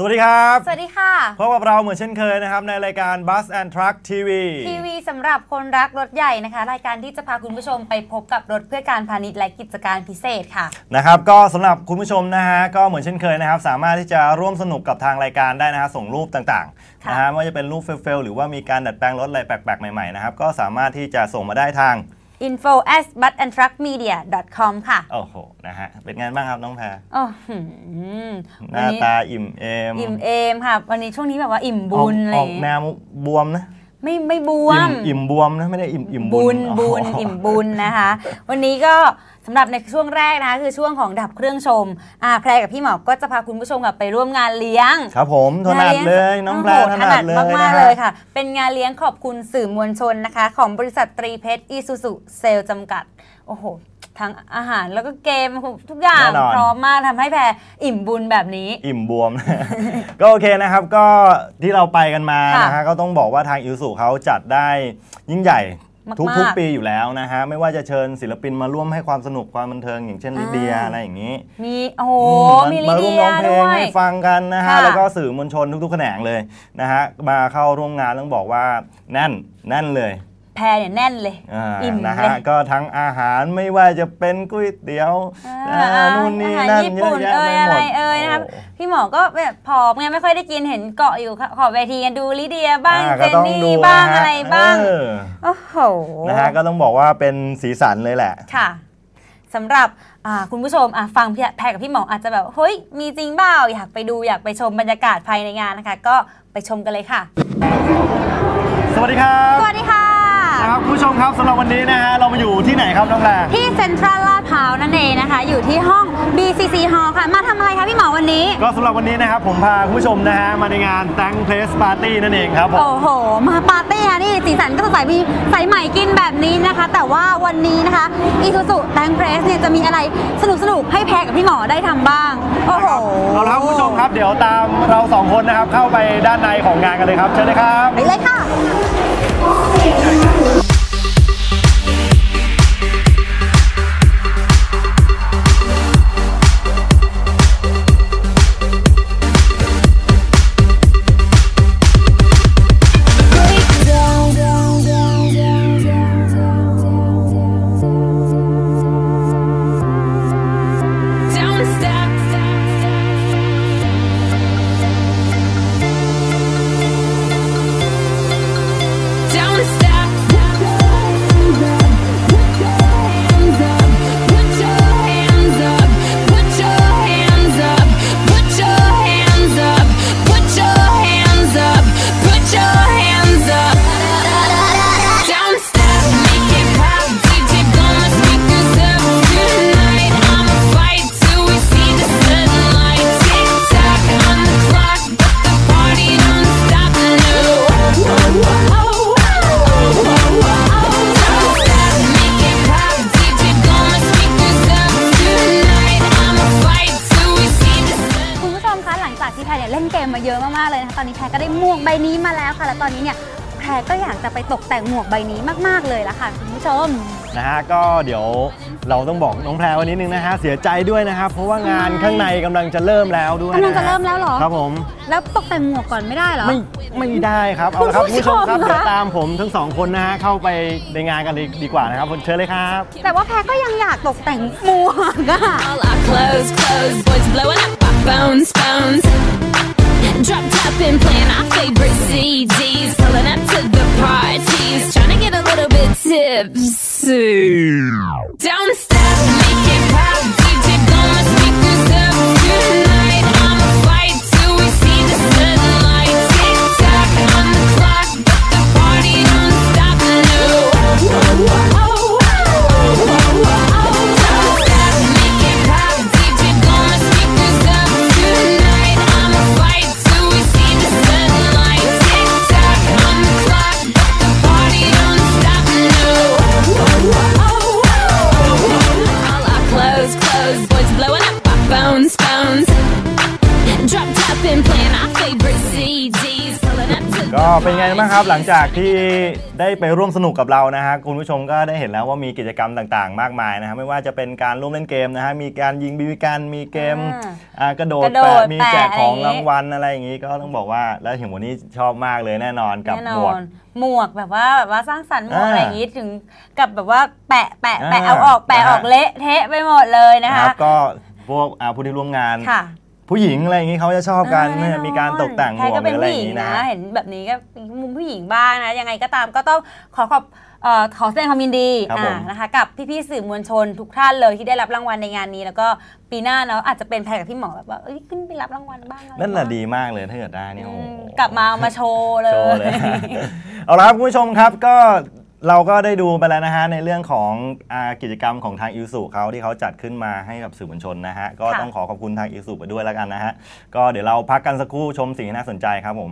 สวัสดีครับ สวัสดีค่ะ พบกับเราเหมือนเช่นเคยนะครับ ในรายการ Bus and Truck TV ทีวีสำหรับคนรักรถใหญ่นะคะ รายการที่จะพาคุณผู้ชมไปพบกับรถเพื่อการพาณิชย์และกิจการพิเศษค่ะ นะครับก็สำหรับคุณผู้ชมนะฮะก็เหมือนเช่นเคยนะครับ สามารถที่จะร่วมสนุกกับทางรายการได้นะฮะส่งรูปต่างๆค่ะ นะฮะไม่ว่าจะเป็นรูปเฟลๆหรือว่ามีการดัดแปลงรถอะไรแปลกๆใหม่ๆนะครับก็สามารถที่จะส่งมาได้ทาง info at bus and truck media com ค่ะ โอ้โห นะฮะ เป็นไงบ้างครับน้องแพรโอ้โหหวันน้านี้ตาอิ่มเอม อิ่มเอมค่ะ วันนี้ช่วงนี้แบบว่าอิ่มบุญอะไรอออกย่างแนเงี้ยวบวมนะ ไม่ไม่บวอิ่มมอิ่มบวมนะไม่ได้อิ่มอิ่มบุญบุญอ๋ออิ่มบุญนะคะ วันนี้ก็สำหรับในช่วงแรกนะคะคือช่วงของดับเครื่องชมอ่าแพรกับพี่หมอก็จะพาคุณผู้ชมกลับไปร่วมงานเลี้ยง ครับผมถนัดเลยน้องแพรโโหถนัดเลยมากนะๆฮะเลยค่ะ เป็นงานเลี้ยงขอบคุณสื่อมวลชนนะคะ ของบริษัทตรีเพชรอีซูซูเซลจำกัดโอ้โห ทั้งอาหารแล้วก็เกมทุกอย่าง แน่นอน พร้อมมากทำให้แพรอิ่มบุญแบบนี้ อิ่มบวม ก็โอเคนะครับก็ที่เราไปกันมาค่ะนะฮะก็ต้องบอกว่าทางอิวสุเขาจัดได้ยิ่งใหญ่มากๆทุกทุกปีอยู่แล้วนะฮะไม่ว่าจะเชิญศิลปินมาร่วมให้ความสนุกความบันเทิงอย่างเช่นลิเดียอ่า อะไรอย่างนี้มีโอ้โหอืมีลิมาร่วเดีมยร้องเพลด้งวย ให้ฟังกันนะฮะค่ะ แล้วก็สื่อมวลชนทุกๆแขนงเลยนะฮะมาเข้าร่วมงานต้องบอกว่าแน่นแน่นเลย แพรเนี่ยแน่นเลยอ่าอิ่มนะเลฮะยก็ทั้งอาหารไม่ว่าจะเป็นก๋วยเตี๋ยวอ่าอ่านู่นนี่อาหารนั่นญี่เยปุ่อะนแยะเอ่ไปยหอะมไรดเอ่ยนะครับโอ้พี่หมอก็แบบผอมไงไม่ค่อยได้กินเห็นเกาะอยู่ขอบเวทีกันดูลิเดียบ้างอ่าเจก็นต้องนี่ดูบ้างนฮอะไรบ้างเออโอ้โหนะฮะก็ต้องบอกว่าเป็นสีสันเลยแหละค่ะสำหรับอ่าคุณผู้ชมอะฟังพี่แพรกับพี่หมออาจจะแบบเฮ้ยมีจริงเปล่าอยากไปดูอยากไปชมบรรยากาศภายในงานนะคะ ก็ไปชมกันเลยค่ะ สวัสดีครับ สวัสดีค่ะนะ ครับคุณผู้ชมครับสำหรับวันนี้นะฮะเรามาอยู่ที่ไหนครับน้องแรงที่เซ็นทรัลลาดพร้าวนั่นเองนะคะ อยู่ที่ห้อง BCC Hall ค่ะ มาทำอะไรคะพี่หมอวันนี้ ก็สำหรับวันนี้นะครับผมพาคุณผู้ชมนะฮะมาในงาน Thank Place Party นั่นเองครับผมโอ้โห มาปาร์ตี้ค่ะนี่สีสันก็สดใสมีใสใหม่กินแบบนี้นะคะ แต่ว่าวันนี้นะคะอีซูซูแตงเพรสเนี่ยจะมีอะไรสนุกสนุกๆให้แพรกับพี่หมอได้ทำบ้าง โอ้โห เอาละครับคุณผู้ชมครับเดี๋ยวตามเราสองคนนะครับเข้าไปด้านในของงานกันเลยครับเชิญเลยครับ ไปเลยค่ะ 何だこれ! เนี่ยเล่นเกมมาเยอะมากๆเลยนะคะตอนนี้แพรก็ได้หมวกใบนี้มาแล้วค่ะ และตอนนี้เนี่ยแพรก็อยากจะไปตกแต่งหมวกใบนี้มากๆเลยละค่ะคุณผู้ชม นะฮะก็เดี๋ยว เราต้องบอกน้องแพรวันนี้นึงนะฮะเสียใจด้วยนะครับเพราะว่างานข้างในกำลังจะเริ่มแล้วด้วยกำลังจะนฮเริ่มแล้วเหรอ ครับผมแล้วตกแต่งหมวกก่อนไม่ได้เหรอ ไม่ไม่ได้ครับเอาละครับคุคุณณผู้ผู้ชมครับชมคะ เดี๋ยวตามผมทั้งสองคนนะฮะเข้าไปในงานกันเลยดีกว่านะครับเชิญเลยครับ แต่ว่าแพรก็ยังอยากตกแต่งหมวกอะ All our clothes, clothes, boys blowing up our phones, phones. Drop top and playing our favorite CDs, pulling up to the parties, trying to get a little bit tipsy. to Downstairs! ก็เป็นไงบ้างครับหลังจากที่ได้ไปร่วมสนุกกับเรานะฮะคุณผู้ชมก็ได้เห็นแล้วว่ามีกิจกรรมต่างๆ มากมายนะฮะไม่ว่าจะเป็นการร่วมเล่นเกมนะฮะมีการยิงบีบีกันมีเกมอ่าอ่ากระโดดกระโดดแปะมีแจกของแปะอะไรอย่างงี้รางวัลอะไรอย่างงี้ก็ต้องบอกว่าแล้วเห็นวันนี้ชอบมากเลยแน่นอนกับแน่นหมวอก นหมวกแบบว่าแบบว่าสร้างสรรค์หมวกอ่าอะไรอย่างงี้ถึงกับแบบว่าแปะแปะแปะอ่าเอาออกแปะนะฮะ ออกเละเทะไปหมดเลยนะนะคะครับก็พวกอ่าผู้ที่ร่วมงาน ค่ะ ผู้หญิงอะไรอย่างงี้เขาจะชอบกันเออแน่นอนมีการตกแต่งหมใครวกก็หเป็รืนออะไรผู้อหย่าญิงงงี้นะนะ เห็นแบบนี้ก็มุมผู้หญิงบ้างนะ ยังไงก็ตามก็ต้องขอขอบเอ่อขอแสดงความยินดีครับผมอ่านะคะกับพี่ๆสื่อมวลชนทุกท่านเลยที่ได้รับรางวัลในงานนี้ แล้วก็ปีหน้าเนาะอาจจะเป็นแพรกับพี่หมอแบบว่าเอ้ยขึ้นไปรับรางวัลบ้างอไรนั่นแหละบ้างดีมากเลยถ้าเกิดได้เนี่ยโอ้อืโหมกลับมาเอามาโชว์เลยโชว์เลยเอาละครับคุณผู้ชมครับก็ เราก็ได้ดูไปแล้วนะฮะในเรื่องของอากิจกรรมของทางอิสุเขาที่เขาจัดขึ้นมาให้กับสื่อมวลชนนะฮะก็ต้องขอขอบคุณทางอิสุไปด้วยแล้วกันนะฮะก็เดี๋ยวเราพักกันสักครู่ชมสิ่งที่น่าสนใจครับผม